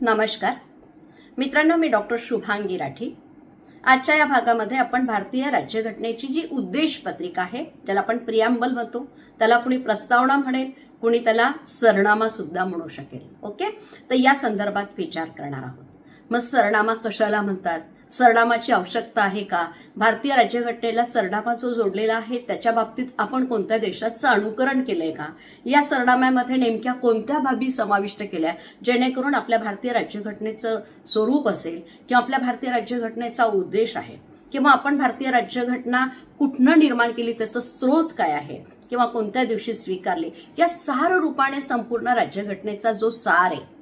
नमस्कार. मित्रांनो मी डॉक्टर शुभांगी राठी. आजच्या या भागामध्ये आपण भारतीय राज्यघटनेची जी उद्देश पत्रिका आहे ज्याला आपण प्रियांबल म्हणतो त्याला कुणी प्रस्तावना म्हणेल कुणी त्याला सरनामा सुद्धा म्हणू शकेल. ओके? तर या संदर्भात विचार करणार आहोत. मग सरनामा कशाला म्हणतात? सरनामाची आवश्यकता आहे का? भारतीय राज्यघटनेला सरनामा जो जोडलेला आहे त्याच्या बाबतीत आपण कोणत्या देशाचं अनुकरण केलंय का? या सरनाम्यामध्ये नेमक्या कोणत्या बाबी समाविष्ट केल्या? जेणेकरून आपल्या भारतीय राज्यघटनेचं स्वरूप असेल किंवा आपल्या भारतीय राज्यघटनेचा उद्देश आहे? किंवा आपण भारतीय राज्यघटना कुठनं निर्माण केली? त्याचं स्रोत काय आहे? किंवा कोणत्या दिवशी स्वीकारले? या सार रूपाने संपूर्ण राज्यघटनेचा जो सार आहे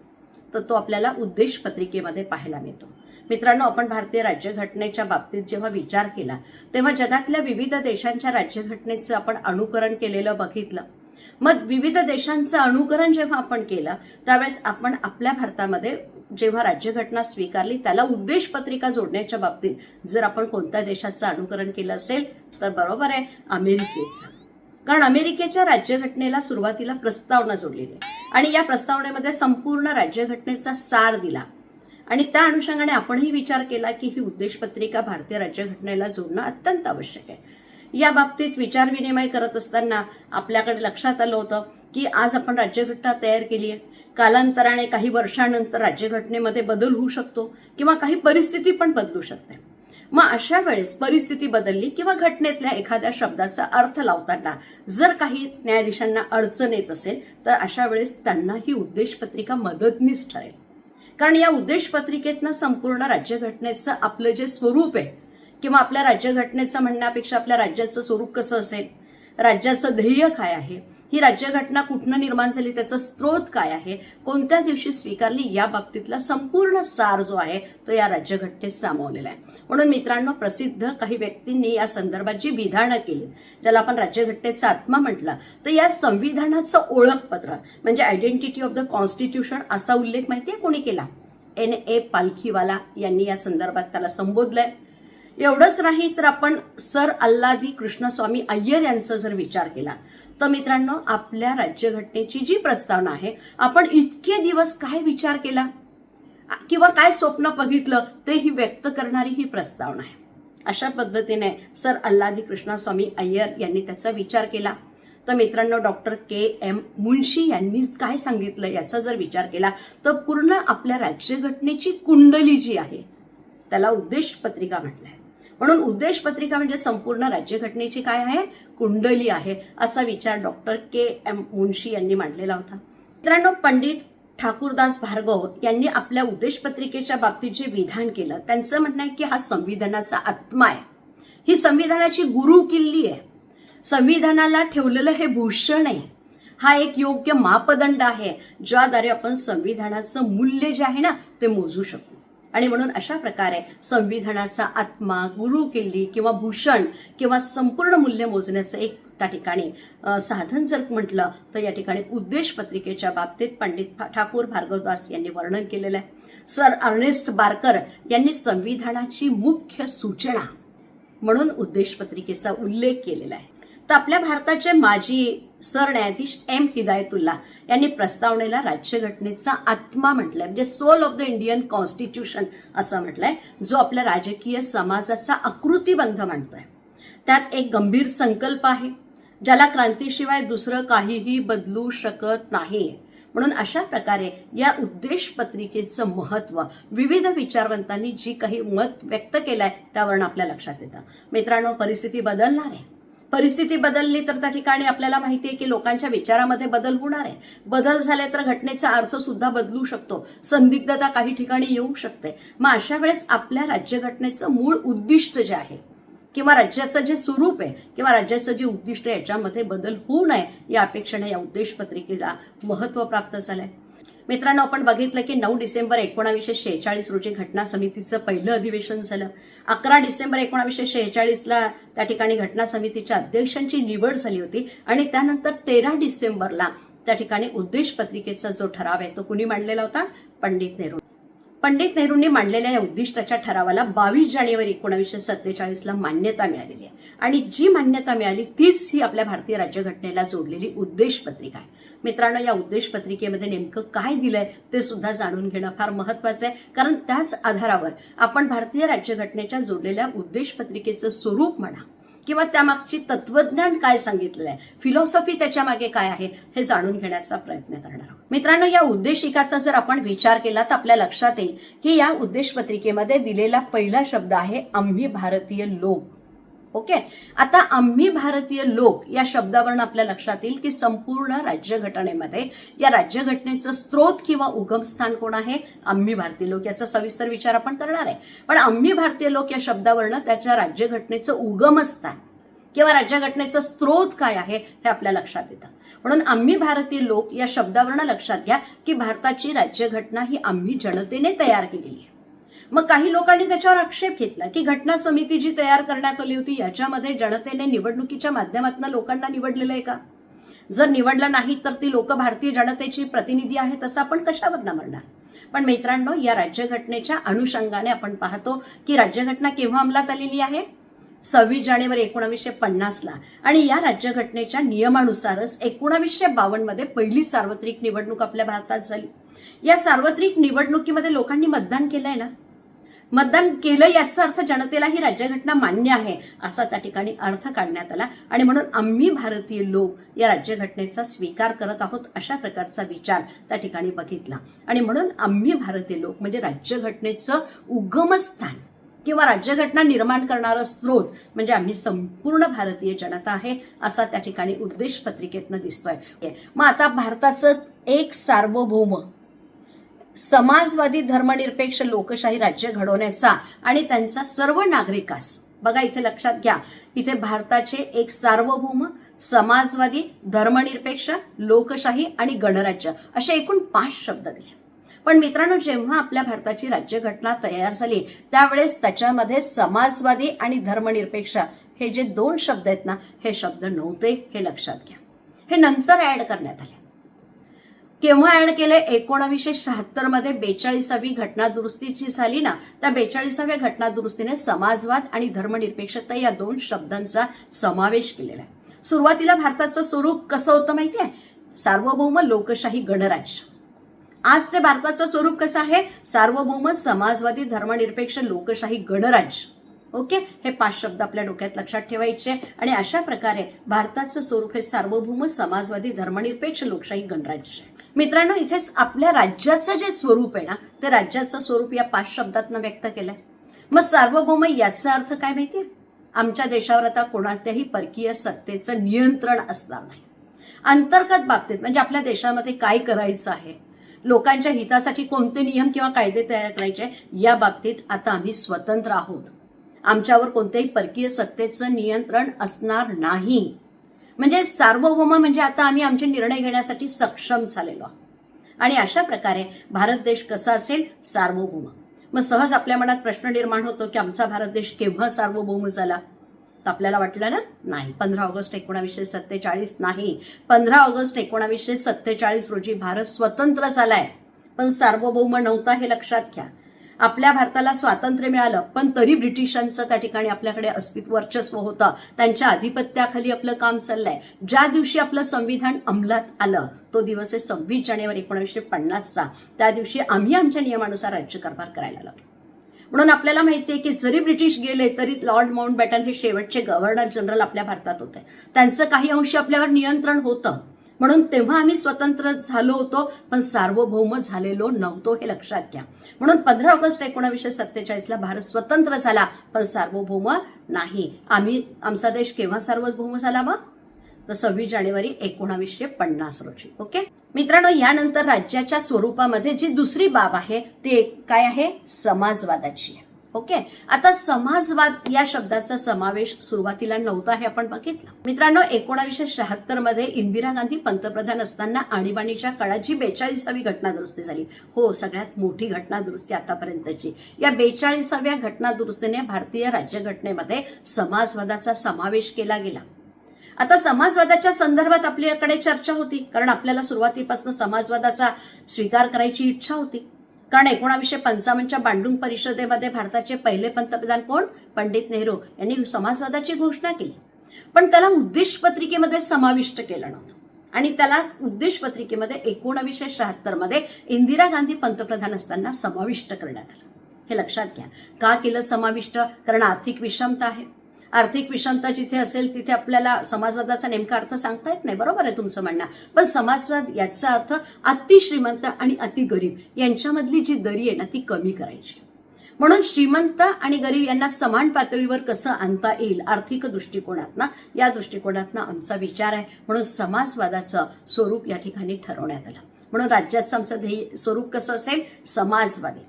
तर तो आपल्याला उद्देश पत्रिकेमध्ये पाहायला मिळतो. मित्रांनो आपण भारतीय राज्यघटनेच्या बाबतीत जेव्हा विचार केला तेव्हा जगातल्या विविध देशांच्या राज्यघटनेचं आपण अनुकरण केलेलं बघितलं. मग विविध देशांचं अनुकरण जेव्हा आपण केलं त्यावेळेस आपण आपल्या भारतामध्ये जेव्हा राज्यघटना स्वीकारली त्याला उद्देश पत्रिका जोडण्याच्या बाबतीत जर आपण कोणत्या देशाचं अनुकरण केलं असेल तर बरोबर आहे अमेरिकेचं. कारण अमेरिकेच्या राज्यघटनेला सुरुवातीला प्रस्तावना जोडलेली आहे. आणि या प्रस्तावनेमध्ये संपूर्ण राज्यघटनेचा सार दिला. आणि त्या अनुषंगाने आपणही विचार केला की ही उद्देशपत्रिका भारतीय राज्यघटनेला जोडणं अत्यंत आवश्यक आहे. या बाबतीत विचारविनिमय करत असताना आपल्याकडे लक्षात आलं होतं की आज आपण राज्यघटना तयार केली आहे. कालांतराने काही वर्षानंतर राज्यघटनेमध्ये बदल होऊ शकतो किंवा काही परिस्थिती पण बदलू शकते. मग अशा वेळेस परिस्थिती बदलली किंवा घटनेतल्या एखाद्या शब्दाचा अर्थ लावताना जर काही न्यायाधीशांना अडचण येत असेल तर अशा वेळेस त्यांना ही उद्देशपत्रिका मदतनीस ठरेल. कारण या उद्देश पत्रिकेतनं संपूर्ण राज्यघटनेचं आपलं जे स्वरूप आहे किंवा आपल्या राज्यघटनेचं म्हणण्यापेक्षा आपल्या राज्याचं स्वरूप कसं असेल राज्याचं ध्येय काय आहे ही राज्यघटना कुठनं निर्माण झाली? त्याचा स्रोत काय आहे? कोणत्या दिवशी स्वीकारली? या बाबतीतला संपूर्ण सार जो आहे तो या राज्यघटनेत सामावलेला आहे. म्हणून मित्रांनो प्रसिद्ध काही व्यक्तींनी या संदर्भात जी विधानं केली ज्याला आपण राज्यघटनेचा आत्मा म्हटला तर या संविधानाचं ओळखपत्र म्हणजे आयडेंटिटी ऑफ द कॉन्स्टिट्यूशन असा उल्लेख माहितीये कोणी केला? एन ए पालखीवाला यांनी या संदर्भात त्याला संबोधलंय. एवढंच नाही तर आपण सर अल्लादी कृष्णस्वामी अय्यर यांचा जर विचार केला तर मित्रांनो आपल्या राज्यघटनेची जी प्रस्तावना आहे आपण इतके दिवस काय विचार केला? किंवा काय स्वप्न बघितलं ते ही व्यक्त करणारी ही प्रस्तावना आहे. अशा पद्धतीने सर अल्लादी कृष्णस्वामी अय्यर यांनी त्याचा विचार केला. तर मित्रांनो डॉक्टर के एम मुन्शी यांनी काय सांगितलं याचा जर विचार केला तर पूर्ण आपल्या राज्यघटनेची कुंडली जी आहे त्याला उद्देश पत्रिका म्हटलंय. म्हणून उद्देश पत्रिका म्हणजे संपूर्ण राज्यघटनेची काय आहे? कुंडली आहे असा विचार डॉक्टर के एम मुन्शी यांनी मांडलेला होता. मित्रांनो पंडित ठाकूरदास भार्गव यांनी आपल्या उद्देश पत्रिकेच्या बाबतीत जे विधान केलं त्यांचं म्हणणं आहे की हा संविधानाचा आत्मा आहे. ही संविधानाची गुरु किल्ली आहे. संविधानाला ठेवलेलं हे भूषण आहे. हा एक योग्य मापदंड आहे ज्याद्वारे आपण संविधानाचं मूल्य जे आहे ना ते मोजू शकतो आणि म्हणून अशा प्रकारे संविधानाचा आत्मा गुरु किल्ली किंवा भूषण किंवा संपूर्ण मूल्य मोजण्याचं एक त्या ठिकाणी साधन जर म्हटलं तर या ठिकाणी उद्देश पत्रिकेच्या बाबतीत पंडित ठाकूर भार्गवदास यांनी वर्णन केलेलं आहे. सर अर्नेस्ट बारकर यांनी संविधानाची मुख्य सूचना म्हणून उद्देश पत्रिकेचा उल्लेख केलेला आहे. तर आपल्या भारताचे माजी सरन्यायाधीश एम हिदायतुल्ला यांनी प्रस्तावनेला राज्यघटनेचा आत्मा म्हटलाय. म्हणजे soul of the Indian constitution असं म्हटलंय जो आपल्या राजकीय समाजाचा आकृतीबंध मांडतोय. त्यात एक गंभीर संकल्प आहे ज्याला क्रांतीशिवाय दुसरं काहीही बदलू शकत नाही. म्हणून अशा प्रकारे या उद्देश पत्रिकेचं महत्त्व विविध विचारवंतांनी जी काही मत व्यक्त केलंय त्यावरून आपल्या लक्षात येतं. मित्रांनो परिस्थिती बदलणार आहे. परिस्थिती बदलली तर त्या ठिकाणी आपल्याला माहिती आहे की लोकांच्या विचारामध्ये बदल होणार आहे. बदल झाले तर घटनेचा अर्थ सुद्धा बदलू शकतो. संदिग्धता काही ठिकाणी येऊ शकते. मग अशा वेळेस आपल्या राज्यघटनेचं मूळ उद्दिष्ट जे आहे किंवा राज्याचं जे स्वरूप आहे किंवा राज्याचं जे उद्दिष्ट आहे याच्यामध्ये बदल होऊ नये या अपेक्षेने या उद्देश पत्रिकेला महत्त्व प्राप्त झालंय. मित्रांनो आपण बघितलं की नऊ डिसेंबर एकोणावीसशे शेहेचाळीस रोजी घटना समितीचं पहिलं अधिवेशन झालं. अकरा डिसेंबर एकोणावीसशे शेहेचाळीसला त्या ठिकाणी घटना समितीच्या अध्यक्षांची निवड झाली होती आणि त्यानंतर तेरा डिसेंबरला त्या ठिकाणी उद्देश पत्रिकेचा जो ठराव आहे तो कुणी मांडलेला होता? पंडित नेहरू. पंडित नेहरूंनी मांडलेल्या या उद्दिष्टाच्या ठरावाला बावीस जानेवारी एकोणीसशे सत्तेचाळीसला मान्यता मिळालेली आहे. आणि जी मान्यता मिळाली तीच ही आपल्या भारतीय राज्यघटनेला जोडलेली उद्देश पत्रिका आहे. मित्रांनो या उद्देश पत्रिकेमध्ये नेमकं काय दिलंय ते सुद्धा जाणून घेणं फार महत्वाचं आहे. कारण त्याच आधारावर आपण भारतीय राज्यघटनेच्या जोडलेल्या उद्देश पत्रिकेचं स्वरूप म्हणा किंवा त्यामागची तत्वज्ञान काय सांगितलेलं आहे फिलॉसॉफी त्याच्यामागे काय आहे? हे जाणून घेण्याचा प्रयत्न करणार आहोत. मित्रांनो या उद्देशिकाचा जर आपण विचार केला तर आपल्या लक्षात येईल की या उद्देश पत्रिकेमध्ये दिलेला पहिला शब्द आहे आम्ही भारतीय लोक. ओके? आता आम्ही भारतीय लोक या शब्दावरून आपल्या लक्षात येईल की संपूर्ण राज्यघटनेमध्ये या राज्यघटनेचं स्रोत किंवा उगमस्थान कोण आहे? आम्ही भारतीय लोक. याचा सविस्तर विचार आपण करणार आहे. पण आम्ही भारतीय लोक या शब्दावरनं त्याच्या राज्यघटनेचं उगमस्थान किंवा राज्यघटनेचं स्रोत काय आहे हे आपल्या लक्षात येतं. म्हणून आम्ही भारतीय लोक या शब्दावरनं लक्षात घ्या की भारताची राज्यघटना ही आम्ही जनतेने तयार केलेली आहे. मग काही लोकांनी त्याच्यावर आक्षेप घेतला की घटना समिती जी तयार करण्यात आली होती याच्यामध्ये जनतेने निवडणुकीच्या माध्यमातून लोकांना निवडलेलं आहे का? जर निवडलं नाही तर ती लोक भारतीय जनतेची प्रतिनिधी आहेत असं आपण कशावर म्हणणार? पण मित्रांनो या राज्यघटनेच्या अनुषंगाने आपण पाहतो की राज्यघटना केव्हा अंमलात आलेली आहे? सव्वीस जानेवारी एकोणावीसशे पन्नासला आणि या राज्यघटनेच्या नियमानुसारच एकोणावीसशे बावन्नमध्ये पहिली सार्वत्रिक निवडणूक आपल्या भारतात झाली. या सार्वत्रिक निवडणुकीमध्ये लोकांनी मतदान केलंय ना? मतदान केलं याचा अर्थ जनतेला ही राज्यघटना मान्य आहे असा त्या ठिकाणी अर्थ काढण्यात आला. आणि म्हणून आम्ही भारतीय लोक या राज्यघटनेचा स्वीकार करत आहोत अशा प्रकारचा विचार त्या ठिकाणी बघितला. आणि म्हणून आम्ही भारतीय लोक म्हणजे राज्यघटनेचं उगमस्थान किंवा राज्यघटना निर्माण करणारं स्रोत म्हणजे आम्ही संपूर्ण भारतीय जनता आहे असा त्या ठिकाणी उद्देश पत्रिकेतनं दिसतोय. मग आता भारताचं एक सार्वभौम समाजवादी धर्मनिरपेक्ष लोकशाही राज्य घडवण्याचा आणि त्यांचा सर्व नागरिकास. बघा इथे लक्षात घ्या. इथे भारताचे एक सार्वभौम समाजवादी धर्मनिरपेक्ष लोकशाही आणि गणराज्य असे एकूण पाच शब्द दिले. पण मित्रांनो जेव्हा आपल्या भारताची राज्यघटना तयार झाली त्यावेळेस त्याच्यामध्ये समाजवादी आणि धर्मनिरपेक्ष हे जे दोन शब्द आहेत ना हे शब्द नव्हते हे लक्षात घ्या. हे नंतर ऍड करण्यात आले. केव्हा ऍड केले एकोणावीसशे शहात्तरमध्ये बेचाळीसावी घटना दुरुस्तीची झाली ना त्या बेचाळीसाव्या घटना दुरुस्तीने समाजवाद आणि धर्मनिरपेक्षता या दोन शब्दांचा समावेश केलेला आहे. सुरुवातीला भारताचं स्वरूप कसं होतं माहिती आहे? सार्वभौम लोकशाही गणराज्य. आज ते भारताचं स्वरूप कसं आहे? सार्वभौम समाजवादी धर्मनिरपेक्ष लोकशाही गणराज्य. ओके? हे पाच शब्द आपल्या डोक्यात लक्षात ठेवायचे. आणि अशा प्रकारे भारताचं स्वरूप हे सार्वभौम समाजवादी धर्मनिरपेक्ष लोकशाही गणराज्य आहे. मित्रांनो इथेच आपल्या राज्याचं जे स्वरूप आहे ना ते राज्याचं स्वरूप या पाच शब्दातनं व्यक्त केलंय. मग सार्वभौम याचा अर्थ काय माहितीये? आमच्या देशावर आता कोणात्याही परकीय सत्तेचं नियंत्रण असणार नाही. अंतर्गत बाबतीत म्हणजे आपल्या देशामध्ये काय करायचं आहे? लोकांच्या हितासाठी कोणते नियम किंवा कायदे तयार करायचे? या बाबतीत आता आम्ही स्वतंत्र आहोत. आमच्यावर कोणत्याही परकीय सत्तेचं नियंत्रण असणार नाही. म्हणजे सार्वभौम म्हणजे आता आम्ही आमचे निर्णय घेण्यासाठी सक्षम झालेलो आहोत. आणि अशा प्रकारे भारत देश कसा असेल? सार्वभौम. मग सहज आपल्या मनात प्रश्न निर्माण होतो की आमचा भारत देश केव्हा सार्वभौम झाला? तर आपल्याला वाटलं ना? नाही. पंधरा ऑगस्ट एकोणावीसशे सत्तेचाळीस नाही. पंधरा ऑगस्ट एकोणावीसशे सत्तेचाळीस रोजी भारत स्वतंत्र झालाय. पण सार्वभौम नव्हता हे लक्षात घ्या. आपल्या भारताला स्वातंत्र्य मिळालं पण तरी ब्रिटिशांचं त्या ठिकाणी आपल्याकडे अस्तित्व वर्चस्व होतं. त्यांच्या आधिपत्याखाली आपलं काम चाललंय. ज्या दिवशी आपलं संविधान अंमलात आलं तो दिवस आहे सव्वीस जानेवारी एकोणीसशे पन्नासचा. त्या दिवशी आम्ही आमच्या नियमानुसार राज्यकारभार करायला लागलो. म्हणून आपल्याला माहितीये की जरी ब्रिटिश गेले तरी लॉर्ड माउंट बॅटन हे शेवटचे गव्हर्नर जनरल आपल्या भारतात होते. त्यांचं काही अंशी आपल्यावर नियंत्रण होतं. म्हणून तेव्हा आम्ही स्वतंत्र झालो होतो पण सार्वभौम झालेलो नव्हतो हे लक्षात घ्या. म्हणून पंधरा ऑगस्ट एकोणावीसशे सत्तेचाळीसला भारत स्वतंत्र झाला पण सार्वभौम नाही. आम्ही आमचा देश केव्हा सार्वभौम झाला मग तर सव्वीस जानेवारी एकोणावीसशे पन्नास रोजी ओके? मित्रांनो यानंतर राज्याच्या स्वरूपामध्ये जी दुसरी बाब आहे ती काय आहे? समाजवादाची आहे. ओके? आता समाजवाद या शब्दाचा समावेश सुरुवातीला नव्हता हे आपण बघितलं. मित्रांनो एकोणाशे शहात्तरमध्ये इंदिरा गांधी पंतप्रधान असताना आणीबाणीच्या काळात जी बेचाळीसावी घटना दुरुस्ती झाली. हो सगळ्यात मोठी घटना दुरुस्ती आतापर्यंतची. या बेचाळीसाव्या घटना दुरुस्तीने भारतीय राज्यघटनेमध्ये समाजवादाचा समावेश केला गेला. आता समाजवादाच्या संदर्भात आपल्याकडे चर्चा होती कारण आपल्याला सुरुवातीपासून समाजवादाचा स्वीकार करायची इच्छा होती. कारण एकोणावीसशे पंचावन्नच्या बांडुंग परिषदेमध्ये भारताचे पहिले पंतप्रधान कोण? पंडित नेहरू. यांनी समाजवादाची घोषणा केली. पण त्याला उद्देश पत्रिकेमध्ये समाविष्ट केलं नव्हतं. आणि त्याला उद्देश पत्रिकेमध्ये एकोणावीसशे शहात्तरमध्ये इंदिरा गांधी पंतप्रधान असताना समाविष्ट करण्यात आलं. हे लक्षात घ्या. का केलं समाविष्ट? कारण आर्थिक विषमता आहे. आर्थिक विषमता जिथे असेल तिथे आपल्याला समाजवादाचा नेमका अर्थ सांगता येत नाही. बरोबर आहे तुमचं म्हणणं. पण समाजवाद याचा अर्थ अतिश्रीमंत आणि अति गरीब यांच्यामधली जी दरी आहे ना ती कमी करायची. म्हणून श्रीमंत आणि गरीब यांना समान पातळीवर कसं आणता येईल आर्थिक दृष्टिकोनातनं या दृष्टिकोनातनं आमचा विचार आहे. म्हणून समाजवादाचं स्वरूप या ठिकाणी ठरवण्यात आलं. म्हणून राज्याचं आमचं ध्येय स्वरूप कसं असेल? समाजवादी.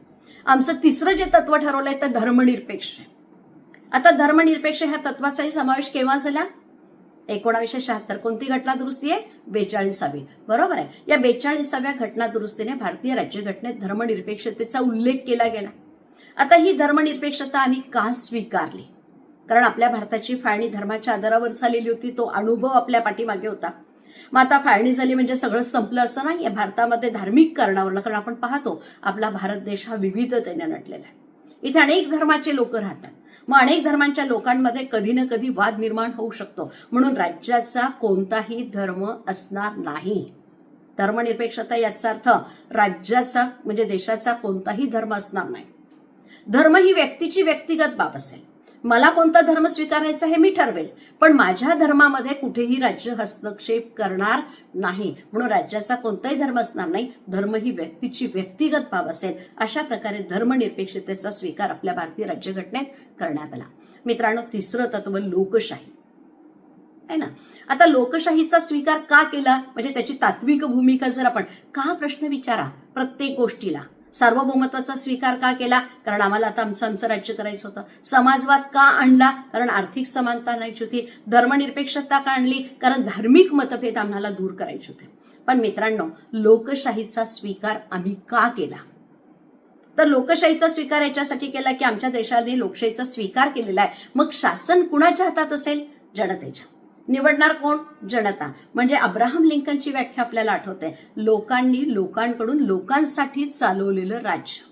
आमचं तिसरं जे तत्व ठरवलंय ते धर्मनिरपेक्ष आहे. आता धर्मनिरपेक्ष ह्या तत्वाचाही समावेश केव्हा झाला? एकोणावीसशे शहात्तर. कोणती घटना दुरुस्ती आहे? बेचाळीसावी. बरोबर आहे. या बेचाळीसाव्या घटना दुरुस्तीने भारतीय राज्यघटनेत धर्मनिरपेक्षतेचा उल्लेख केला गेला. आता ही धर्मनिरपेक्षता आम्ही का स्वीकारली? कारण आपल्या भारताची फाळणी धर्माच्या आधारावर झालेली होती. तो अनुभव आपल्या पाठीमागे होता. मग आता फाळणी झाली म्हणजे सगळं संपलं असं नाही? या भारतामध्ये धार्मिक कारणावरनं कारण आपण पाहतो आपला भारत देश हा विविधतेने नटलेला आहे. इथे अनेक धर्माचे लोक राहतात. मग अनेक धर्मांच्या लोकांमध्ये कधी ना कधी वाद निर्माण होऊ शकतो. म्हणून राज्याचा कोणताही धर्म असणार नाही. धर्मनिरपेक्षता याचा अर्थ राज्याचा म्हणजे देशाचा कोणताही धर्म असणार नाही. धर्म ही व्यक्तीची व्यक्तिगत बाब असेल. मला कोणता धर्म स्वीकारायचा हे मी ठरवेल. पण माझ्या धर्मामध्ये कुठेही राज्य हस्तक्षेप करणार नाही. म्हणून राज्याचा कोणताही धर्म असणार नाही. धर्म ही व्यक्तीची व्यक्तिगत बाब असेल. अशा प्रकारे धर्मनिरपेक्षतेचा स्वीकार आपल्या भारतीय राज्यघटनेत करण्यात आला. मित्रांनो तिसरं तत्व लोकशाही. आहे ना? आता लोकशाहीचा स्वीकार का केला? म्हणजे त्याची तात्विक भूमिका जर आपण का प्रश्न विचारा प्रत्येक गोष्टीला? सार्वभौमत्वाचा स्वीकार का केला? कारण आम्हाला आता आमचं आमचं राज्य करायचं होतं. समाजवाद का आणला? कारण आर्थिक समानता आणायची होती. धर्मनिरपेक्षता का आणली? कारण धार्मिक मतभेद आम्हाला दूर करायचे होते. पण मित्रांनो लोकशाहीचा स्वीकार आम्ही का केला? तर लोकशाहीचा स्वीकार याच्यासाठी केला की आमच्या देशाने लोकशाहीचा स्वीकार केलेला आहे. मग शासन कुणाच्या हातात असेल? जनतेच्या. निवडणार कोण? जनता. म्हणजे अब्राहम लिंकनची व्याख्या आपल्याला आठवते. लोकांनी लोकांकडून लोकांसाठी चालवलेलं राज्य.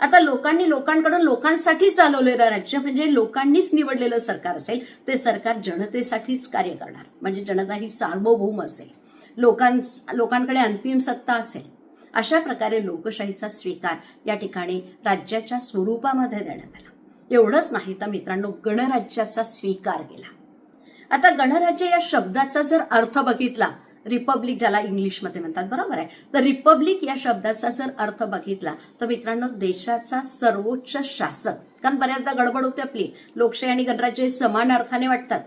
आता लोकांनी लोकांकडून लोकांसाठी चालवलेलं राज्य म्हणजे लोकांनीच निवडलेलं सरकार असेल ते सरकार जनतेसाठीच कार्य करणार. म्हणजे जनता ही सार्वभौम असेल. लोकां लोकांकडे अंतिम सत्ता असेल. अशा प्रकारे लोकशाहीचा स्वीकार या ठिकाणी राज्याच्या स्वरूपामध्ये देण्यात आला. एवढंच नाही तर मित्रांनो गणराज्याचा स्वीकार केला. आता गणराज्य या शब्दाचा जर अर्थ बघितला रिपब्लिक ज्याला इंग्लिशमध्ये म्हणतात बरोबर आहे? तर रिपब्लिक या शब्दाचा जर अर्थ बघितला तर मित्रांनो देशाचा सर्वोच्च शासक कारण बऱ्याचदा गडबड होते आपली. लोकशाही आणि गणराज्य हे समान अर्थाने वाटतात.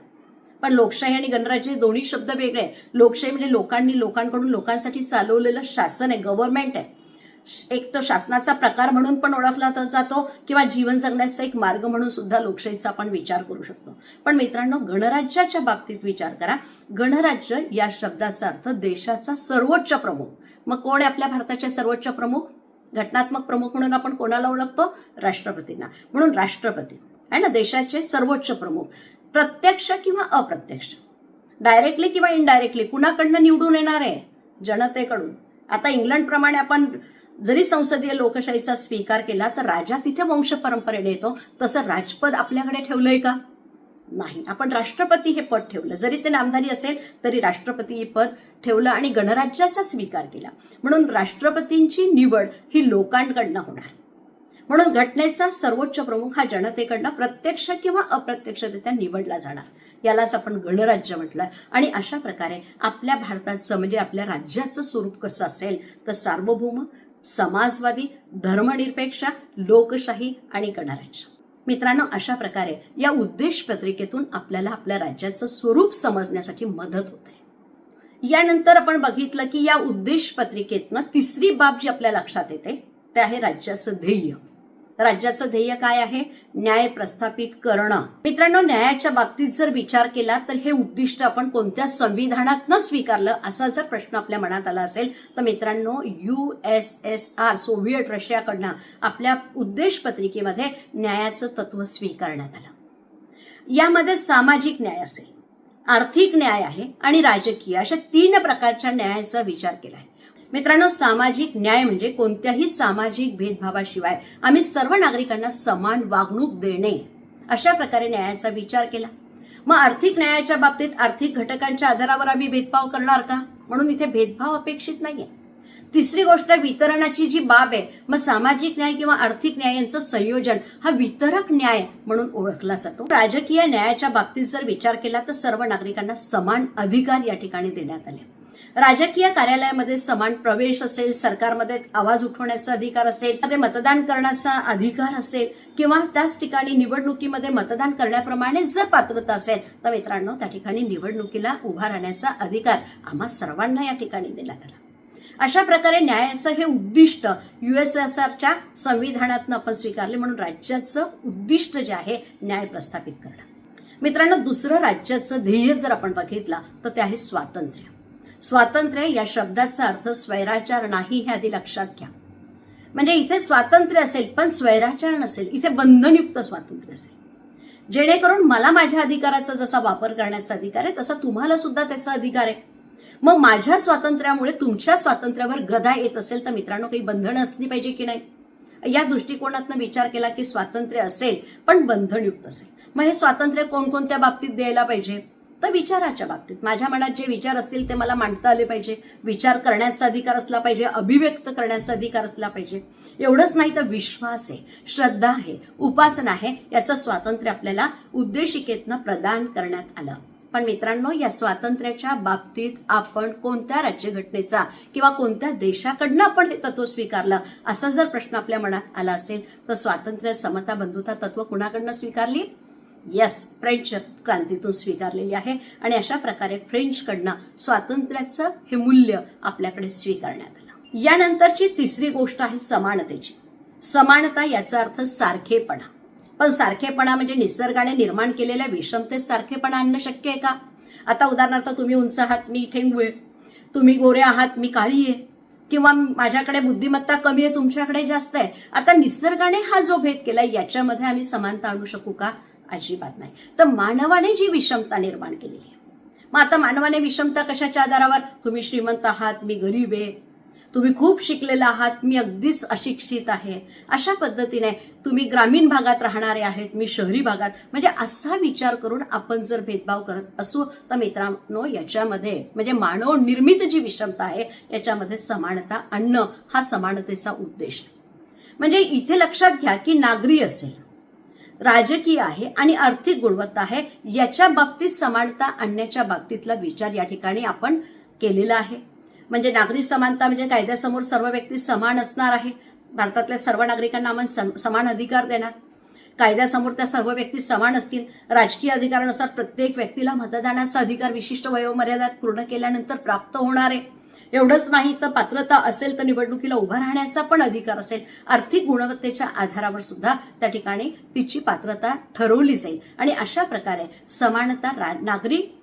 पण लोकशाही आणि गणराज्य हे दोन्ही शब्द वेगळे आहेत. लोकशाही म्हणजे लोकांनी लोकांकडून लोकांसाठी चालवलेलं शासन आहे गव्हर्नमेंट आहे. एक तो शासनाचा प्रकार म्हणून पण ओळखला जातो किंवा जीवन जगण्याचा एक मार्ग म्हणून सुद्धा लोकशाहीचा आपण विचार करू शकतो. पण मित्रांनो गणराज्याच्या बाबतीत विचार करा. गणराज्य या शब्दाचा अर्थ देशाचा सर्वोच्च प्रमुख. मग कोण आहे आपल्या भारताचे सर्वोच्च प्रमुख? घटनात्मक प्रमुख म्हणून आपण कोणाला ओळखतो? राष्ट्रपतींना. म्हणून राष्ट्रपती. आहे ना? देशाचे सर्वोच्च प्रमुख. प्रत्यक्ष किंवा अप्रत्यक्ष? डायरेक्टली किंवा इनडायरेक्टली कुणाकडनं निवडून येणार आहे? जनतेकडून. आता इंग्लंडप्रमाणे आपण जरी संसदीय लोकशाहीचा स्वीकार केला तर राजा तिथे वंश परंपरेने येतो तसं राजपद आपल्याकडे ठेवलंय का? नाही. आपण राष्ट्रपती हे पद ठेवलं. जरी ते नामधारी असेल तरी राष्ट्रपती हे पद ठेवलं आणि गणराज्याचा स्वीकार केला. म्हणून राष्ट्रपतींची निवड ही लोकांकडनं होणार. म्हणून घटनेचा सर्वोच्च प्रमुख हा जनतेकडनं प्रत्यक्ष किंवा अप्रत्यक्षरित्या निवडला जाणार. यालाच आपण गणराज्य म्हटलं. आणि अशा प्रकारे आपल्या भारताचं म्हणजे आपल्या राज्याचं स्वरूप कसं असेल तर सार्वभौम समाजवादी धर्मनिरपेक्ष लोकशाही आणि गणराज्य. मित्रांनो अशा प्रकारे या उद्देश पत्रिकेतून आपल्याला आपल्या राज्याचं स्वरूप समजण्यासाठी मदत होते. यानंतर आपण बघितलं की या उद्देश पत्रिकेतनं तिसरी बाब जी आपल्या लक्षात येते ते आहे राज्याचं ध्येय. राज्याचं ध्येय काय आहे? न्याय प्रस्थापित करणं. मित्रांनो न्यायाच्या बाबतीत जर विचार केला तर हे उद्दिष्ट आपण कोणत्या संविधानात न स्वीकारलं असा जर प्रश्न आपल्या मनात आला असेल तर मित्रांनो U S S R Soviet रशियाकडनं आपल्या उद्देश पत्रिकेमध्ये न्यायाचं तत्व स्वीकारण्यात आलं. यामध्ये सामाजिक न्याय असेल आर्थिक न्याय आहे आणि राजकीय अशा तीन प्रकारच्या न्यायाचा विचार केला आहे. मित्रांनो सामाजिक न्याय म्हणजे कोणत्याही सामाजिक भेदभावाशिवाय आम्ही सर्व नागरिकांना समान वागणूक देणे. अशा प्रकारे न्यायाचा विचार केला. मग आर्थिक न्यायाच्या बाबतीत आर्थिक घटकांच्या आधारावर आम्ही भेदभाव करणार का? म्हणून इथे भेदभाव अपेक्षित नाहीये. तिसरी गोष्ट वितरणाची जी बाब आहे मग सामाजिक न्याय किंवा आर्थिक न्याय यांचं संयोजन हा वितरक न्याय म्हणून ओळखला जातो. राजकीय न्यायाच्या बाबतीत जर विचार केला तर सर्व नागरिकांना समान अधिकार या ठिकाणी देण्यात आले. राजकीय कार्यालयामध्ये समान प्रवेश असेल सरकारमध्ये आवाज उठवण्याचा अधिकार असेल मध्ये मतदान करण्याचा अधिकार असेल किंवा त्याच ठिकाणी निवडणुकीमध्ये मतदान करण्याप्रमाणे जर पात्रता असेल तर मित्रांनो त्या ठिकाणी निवडणुकीला उभा राहण्याचा अधिकार आम्हा सर्वांना या ठिकाणी देण्यात आला. अशा प्रकारे न्यायाचं हे उद्दिष्ट युएसएसआरच्या संविधानातनं आपण स्वीकारले म्हणून राज्याचं उद्दिष्ट जे आहे न्याय प्रस्थापित करणं. मित्रांनो दुसरं राज्याचं ध्येय जर आपण बघितलं तर ते आहे स्वातंत्र्य. स्वातंत्र्य या शब्दाचा अर्थ स्वैराचार नाही हे आधी लक्षात घ्या. म्हणजे इथे स्वातंत्र्य असेल पण स्वैराचार नसेल. इथे बंधनयुक्त स्वातंत्र्य असेल. जेणेकरून मला माझ्या अधिकाराचा जसा वापर करण्याचा अधिकार आहे तसा तुम्हाला सुद्धा त्याचा अधिकार आहे. मग माझ्या स्वातंत्र्यामुळे तुमच्या स्वातंत्र्यावर गदा येत असेल तर मित्रांनो काही बंधनं असली पाहिजे की नाही? या दृष्टिकोनातनं विचार केला की स्वातंत्र्य असेल पण बंधनयुक्त असेल. मग हे स्वातंत्र्य कोणकोणत्या बाबतीत द्यायला पाहिजे? तर विचाराच्या बाबतीत. माझ्या मनात जे विचार असतील ते मला मांडता आले पाहिजे. विचार करण्याचा अधिकार असला पाहिजे अभिव्यक्त करण्याचा अधिकार असला पाहिजे. एवढंच नाही तर विश्वास आहे श्रद्धा आहे उपासना आहे याचं स्वातंत्र्य आपल्याला उद्देशिकेतनं प्रदान करण्यात आलं. पण मित्रांनो या स्वातंत्र्याच्या बाबतीत आपण कोणत्या राज्यघटनेचा किंवा कोणत्या देशाकडनं आपण हे तत्व स्वीकारलं असा जर प्रश्न आपल्या मनात आला असेल तर स्वातंत्र्य समता बंधुता तत्व कुणाकडनं स्वीकारली? येस फ्रेंच क्रांतीतून स्वीकारलेली आहे आणि अशा प्रकारे फ्रेंचकडनं स्वातंत्र्याचं हे मूल्य आपल्याकडे स्वीकारण्यात आलं. यानंतरची तिसरी गोष्ट आहे समानतेची. समानता याचा अर्थ सारखेपणा. पण सारखेपणा म्हणजे निसर्गाने निर्माण केलेल्या विषमतेत सारखेपणा आणणं शक्य आहे का? आता उदाहरणार्थ तुम्ही उंच आहात मी ठेंगू आहे तुम्ही गोरे आहात मी काळी आहे. किंवा माझ्याकडे बुद्धिमत्ता कमी आहे तुमच्याकडे जास्त आहे. आता निसर्गाने हा जो भेद केला याच्यामध्ये आम्ही समानता आणू शकू का? अजिबात नाही. तर मानवाने जी विषमता निर्माण केलेली आहे. मग आता मानवाने विषमता कशाच्या आधारावर? तुम्ही श्रीमंत आहात मी गरीब आहे. तुम्ही खूप शिकलेला आहात मी अगदीच अशिक्षित आहे. अशा पद्धतीने तुम्ही ग्रामीण भागात राहणारे आहेत मी शहरी भागात. म्हणजे असा विचार करून आपण जर भेदभाव करत असू तर मित्रांनो याच्यामध्ये म्हणजे मानव निर्मित जी विषमता आहे याच्यामध्ये समानता आणणं हा समानतेचा उद्देश. म्हणजे इथे लक्षात घ्या की नागरी असेल. राजकीय आहे आणि आर्थिक गुणवत्ता आहे याच्या बाबतीत समानता आणण्याच्या बाबतीतला विचार या ठिकाणी आपण केलेला आहे. म्हणजे नागरिक समानता म्हणजे कायद्यासमोर सर्व व्यक्ती समान असणार आहे. भारतातल्या सर्व नागरिकांना आपण सम- समान अधिकार देणार. कायद्यासमोर त्या सर्व व्यक्ती समान असतील. राजकीय अधिकारानुसार प्रत्येक व्यक्तीला मतदानाचा अधिकार विशिष्ट वयोमर्यादा पूर्ण केल्यानंतर प्राप्त होणार आहे. एवढंच नाही तर पात्रता असेल तर निवडणुकीला उभा राहण्याचा पण अधिकार असेल. आर्थिक गुणवत्तेच्या आधारावर सुद्धा त्या ठिकाणी तिची पात्रता ठरवली जाईल. आणि अशा प्रकारे समानता रा- नागरी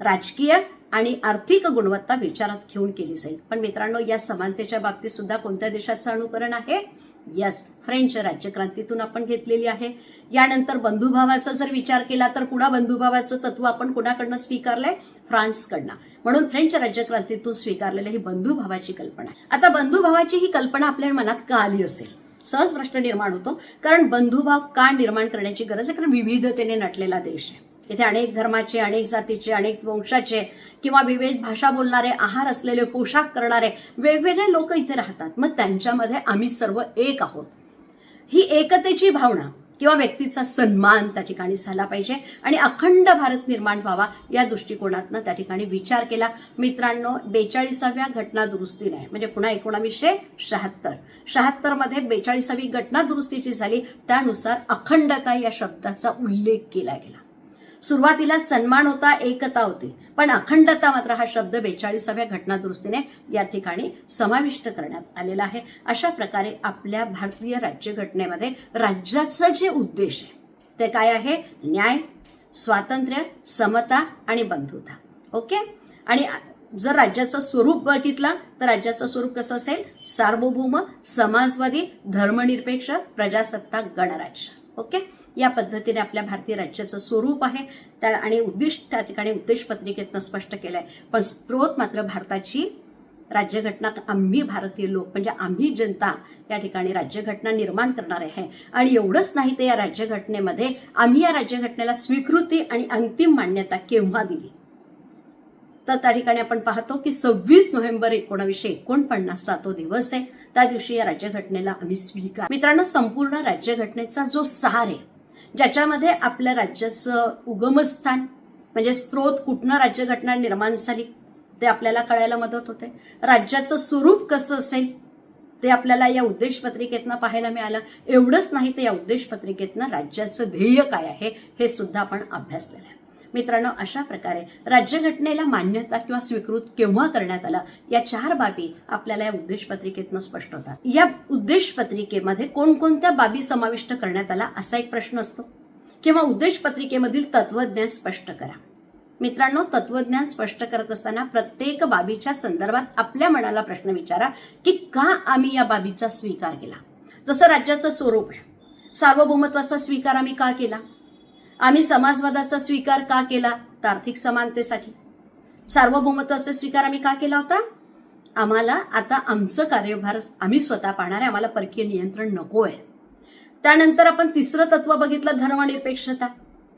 राजकीय आणि आर्थिक गुणवत्ता विचारात घेऊन केली जाईल. पण मित्रांनो या समानतेच्या बाबतीत सुद्धा कोणत्या देशाचं अनुकरण आहे? यस फ्रेंच राज्यक्रांतीतून आपण घेतलेली आहे. यानंतर बंधुभावाचा जर विचार केला तर पुन्हा बंधुभावाचं तत्व आपण कुणाकडनं स्वीकारलंय? फ्रान्सकडनं. म्हणून फ्रेंच राज्यक्रांतीतून स्वीकारलेली ही बंधुभावाची कल्पना आहे. आता बंधुभावाची ही कल्पना आपल्या मनात का आली असेल? सहज प्रश्न निर्माण होतो. कारण बंधुभाव का निर्माण करण्याची गरज आहे? कारण विविधतेने नटलेला देश आहे. इथे अनेक धर्माचे अनेक जातीचे अनेक वंशाचे किंवा विविध भाषा बोलणारे आहार असलेले पोशाख करणारे वेगवेगळे लोक इथे राहतात. मग त्यांच्यामध्ये आम्ही सर्व एक आहोत. ही एकतेची भावना किंवा व्यक्तीचा सन्मान त्या ठिकाणी झाला पाहिजे. आणि अखंड भारत निर्माण व्हावा या दृष्टिकोनातनं त्या ठिकाणी विचार केला. मित्रांनो बेचाळीसाव्या घटना दुरुस्तीने म्हणजे पुन्हा एकोणावीसशे शहात्तर. शहात्तरमध्ये बेचाळीसावी घटना दुरुस्तीची झाली. त्यानुसार अखंडता या शब्दाचा उल्लेख केला गेला. सुरुवातीला सन्मान होता एकता होती. पण अखंडता मात्र हा शब्द बेचाळीसाव्या घटना दुरुस्तीने या ठिकाणी समाविष्ट करण्यात आलेला आहे. अशा प्रकारे आपल्या भारतीय राज्यघटनेमध्ये राज्याचं जे उद्देश आहे ते काय आहे? न्याय स्वातंत्र्य समता आणि बंधुता. ओके? आणि जर राज्याचं स्वरूप बघितलं तर राज्याचं स्वरूप कसं असेल? सार्वभौम समाजवादी धर्मनिरपेक्ष प्रजासत्ताक गणराज्य. ओके? या पद्धतीने आपल्या भारतीय राज्याचं स्वरूप आहे. त्या आणि उद्दिष्ट त्या ठिकाणी उद्देश पत्रिकेतनं स्पष्ट आहे पण स्त्रोत मात्र भारताची राज्यघटनात आम्ही भारतीय लोक म्हणजे आम्ही जनता या ठिकाणी राज्यघटना निर्माण करणार आहे. आणि एवढंच नाही तर या राज्यघटनेमध्ये आम्ही या राज्यघटनेला स्वीकृती आणि अंतिम मान्यता केव्हा दिली? तर त्या ठिकाणी आपण पाहतो की सव्वीस नोव्हेंबर एकोणावीसशे एकोणपन्नासचा तो दिवस आहे. त्या दिवशी या राज्यघटनेला आम्ही स्वीकार मित्रांनो संपूर्ण राज्यघटनेचा जो सार आहे ज्याच्यामध्ये आपल्या राज्याचं उगमस्थान म्हणजे स्त्रोत कुठनं राज्यघटना निर्माण झाली ते आपल्याला कळायला मदत होते. राज्याचं स्वरूप कसं असेल ते आपल्याला या उद्देशपत्रिकेतनं पाहायला मिळालं. एवढंच नाही तर या उद्देशपत्रिकेतनं राज्याचं ध्येय काय आहे हे सुद्धा आपण अभ्यासलेलं आहे. मित्रांनो अशा प्रकारे राज्यघटनेला मान्यता किंवा स्वीकृत केव्हा करण्यात आला या चार बाबी आपल्याला या उद्देशपत्रिकेतनं स्पष्ट होतात. या उद्देश पत्रिकेमध्ये कोणकोणत्या बाबी समाविष्ट करण्यात आला असा एक प्रश्न असतो. किंवा उद्देशपत्रिकेमधील तत्वज्ञान स्पष्ट करा. मित्रांनो तत्वज्ञान स्पष्ट करत असताना प्रत्येक बाबीच्या संदर्भात आपल्या मनाला प्रश्न विचारा की का आम्ही या बाबीचा स्वीकार केला? जसं राज्याचं स्वरूप आहे. सार्वभौमत्वाचा स्वीकार आम्ही का केला? आम्ही समाजवादाचा स्वीकार का केला? तर आर्थिक समानतेसाठी. सार्वभौमत्वाचा स्वीकार आम्ही का केला होता? आम्हाला आता आमचं कार्यभार आम्ही स्वतः पाहणार आहे. आम्हाला परकीय नियंत्रण नको आहे त्यानंतर आपण तिसरं तत्व बघितलं धर्मनिरपेक्षता.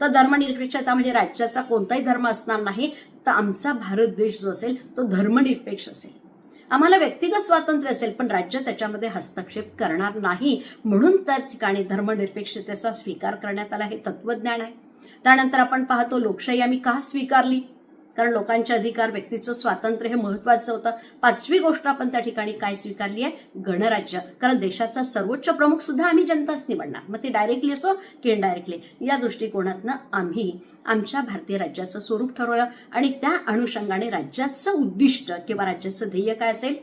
तर धर्मनिरपेक्षता म्हणजे राज्याचा कोणताही धर्म असणार नाही तर आमचा भारत देश जो असेल तो धर्मनिरपेक्ष असेल. आम्हाला व्यक्तिगत स्वातंत्र्य असेल पण राज्य त्याच्यामध्ये हस्तक्षेप करणार नाही. म्हणून त्या ठिकाणी धर्मनिरपेक्षतेचा स्वीकार करण्यात आला हे तत्वज्ञान आहे. त्यानंतर आपण पाहतो लोकशाही आम्ही का स्वीकारली? कारण लोकांचे अधिकार व्यक्तीचं स्वातंत्र्य हे महत्वाचं होतं. पाचवी गोष्ट आपण त्या ठिकाणी काय स्वीकारली आहे? गणराज्य. कारण देशाचा सर्वोच्च प्रमुख सुद्धा आम्ही जनताच निवडणार. मग ते डायरेक्टली असो की इनडायरेक्टली या दृष्टिकोनातनं आम्ही आमच्या भारतीय राज्याचं स्वरूप ठरवलं आणि त्या अनुषंगाने राज्याचं उद्दिष्ट किंवा राज्याचं ध्येय काय असेल?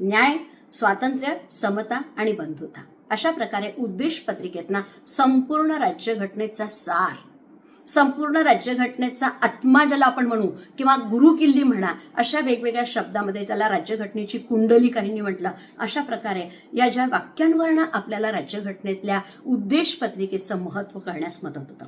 न्याय स्वातंत्र्य समता आणि बंधुता. अशा प्रकारे उद्देश पत्रिकेतना संपूर्ण राज्यघटनेचा सार संपूर्ण राज्यघटनेचा आत्मा ज्याला आपण म्हणू किंवा गुरुकिल्ली म्हणा अशा वेगवेगळ्या शब्दामध्ये त्याला राज्यघटनेची कुंडली काहींनी म्हटलं. अशा प्रकारे या ज्या वाक्यांवरनं आपल्याला राज्यघटनेतल्या उद्देश पत्रिकेचं महत्त्व कळण्यास मदत होतं.